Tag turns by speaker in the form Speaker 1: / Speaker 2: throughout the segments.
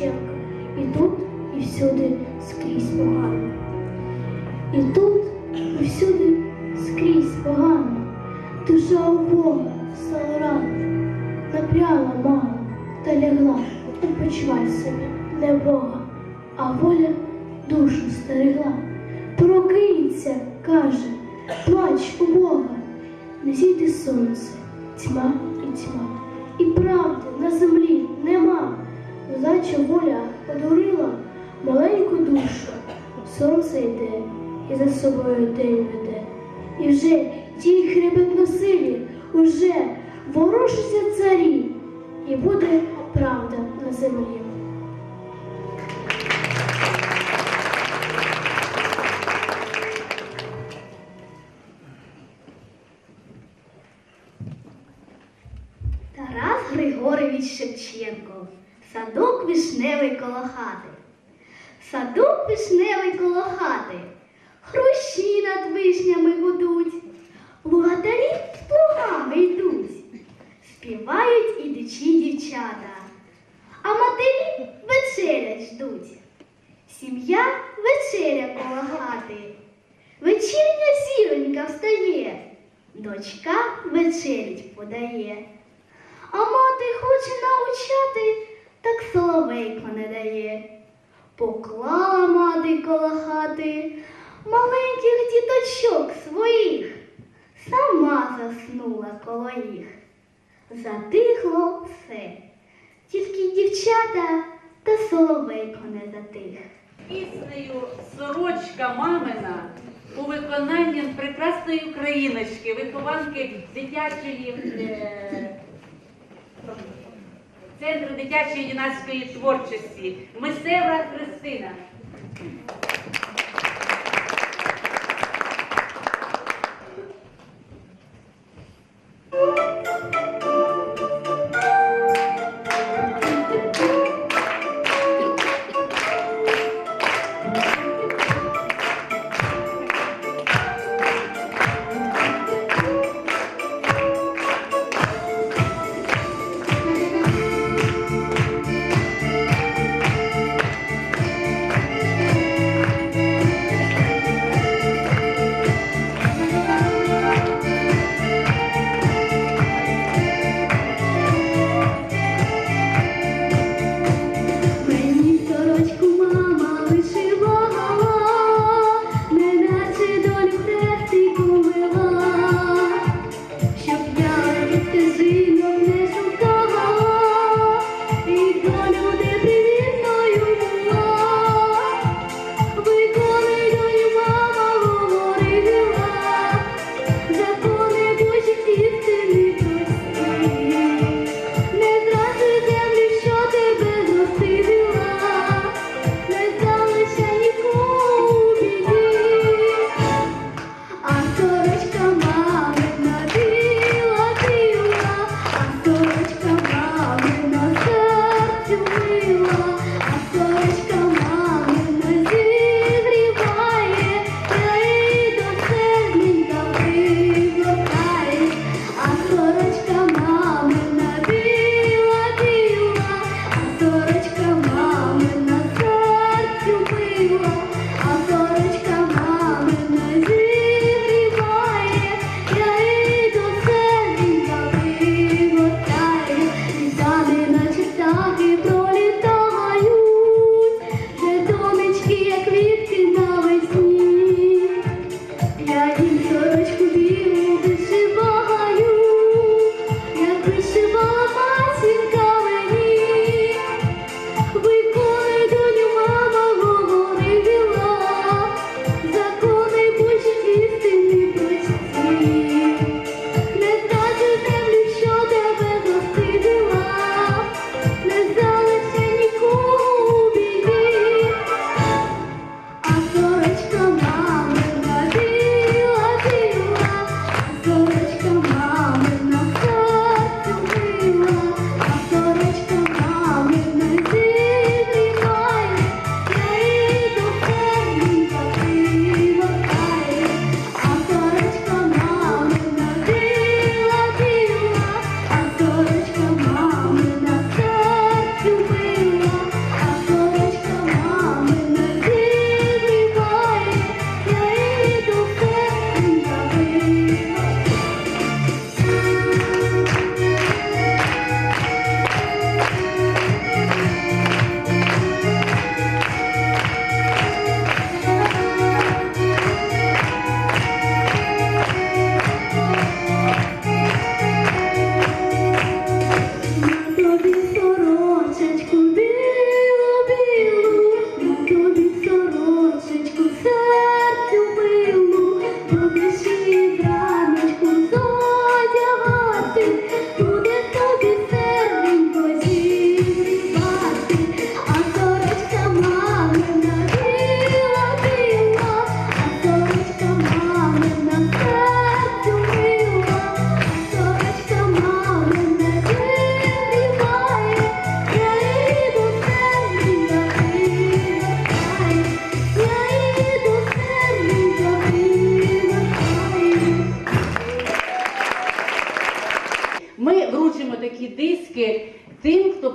Speaker 1: Шевченка. І тут, і всюди скрізь погано. І тут, і всюди скрізь погано. Душа у Бога стала рано, напряла мало та лягла. Відпочивай собі, не Бога, а воля душу стерегла. Прокинься, каже, плач у Бога, не зійде сонце, тьма і тьма. І правди на землі нема. Ледача воля подурила маленьку душу. Сонце йде і за собою день веде. І вже ті хребет носилі, уже ворушаться царі, і буде правда на землі.
Speaker 2: Вишневий коло хати. Садок вишневий коло хати. Хрущі над вишнями гудуть. Плугатарі з плугами йдуть. Співають ідучі дівчата. А матері вечерять ждуть. Сім'я вечеря коло хати. Вечірня зіронька встає. Дочка вечерять подає. А мати хоче научати, так соловейко не дає. Поклала мати коло хати маленьких діточок своїх, сама заснула коло їх. Затихло все, тільки дівчата та соловейко не затих.
Speaker 3: Піснею сорочка мамина у виконанні прекрасної україночки, вихованки дитячої е, центру дитячої юнацької творчості Мисева Христина.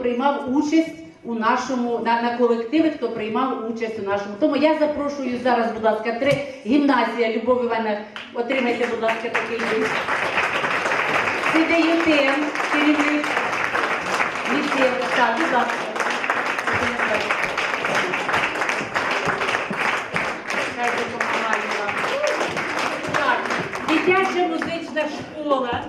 Speaker 3: Приймав участь у нашому на, на колективи, хто приймав участь у нашому. Тому я запрошую зараз, будь ласка, три гімназія Любов Івана. Отримайте, будь ласка, такий лист. Сидеєте, керівник ліцею. Так, будь ласка. Дитяча музична школа.